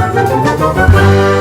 Música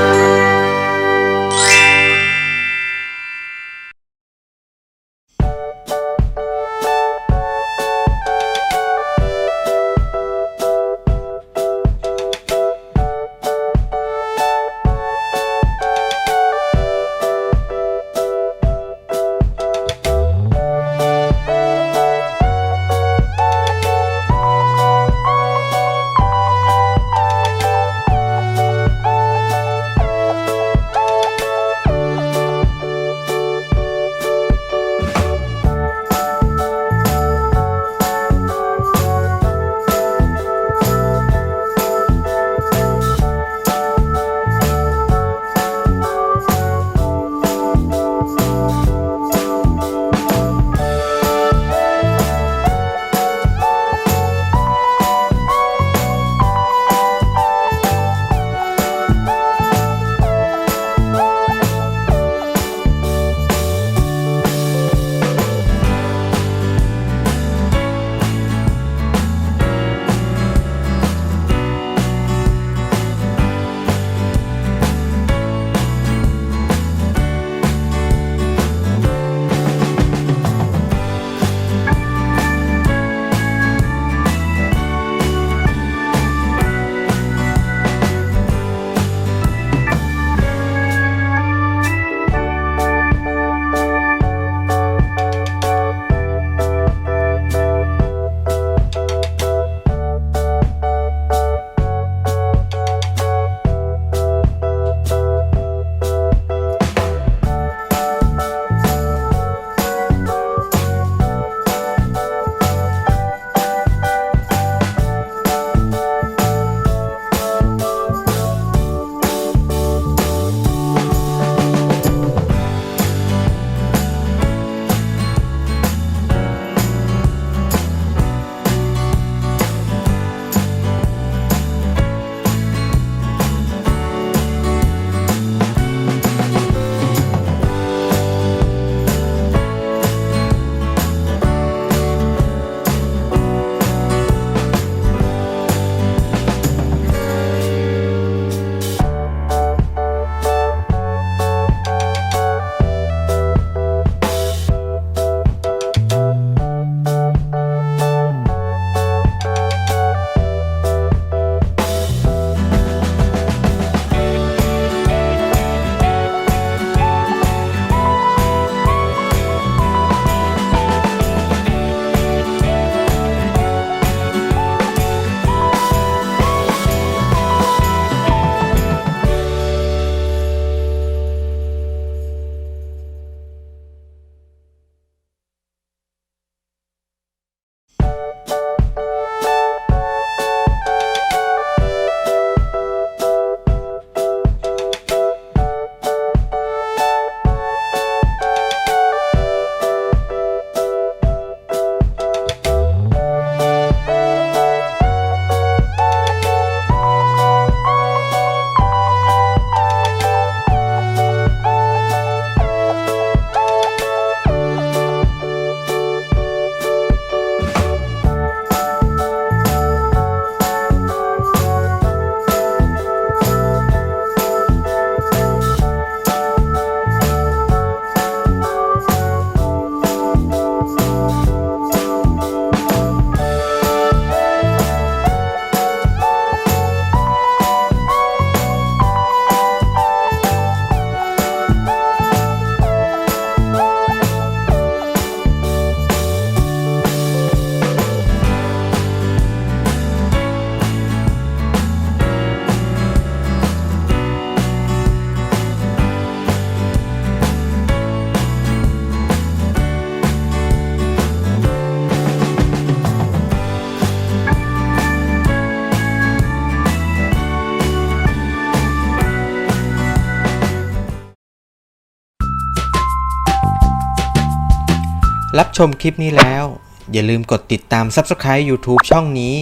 รับชมคลิปนี้แล้ว อย่าลืมกดติดตาม Subscribe YouTube ช่องนี้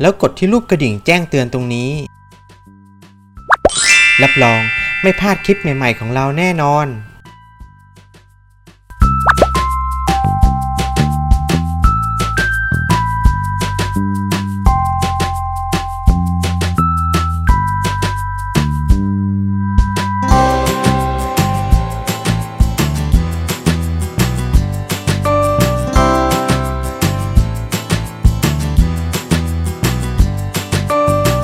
แล้วกดที่รูปกระดิ่งแจ้งเตือนตรงนี้ รับรองไม่พลาดคลิปใหม่ ๆ ของเราแน่นอน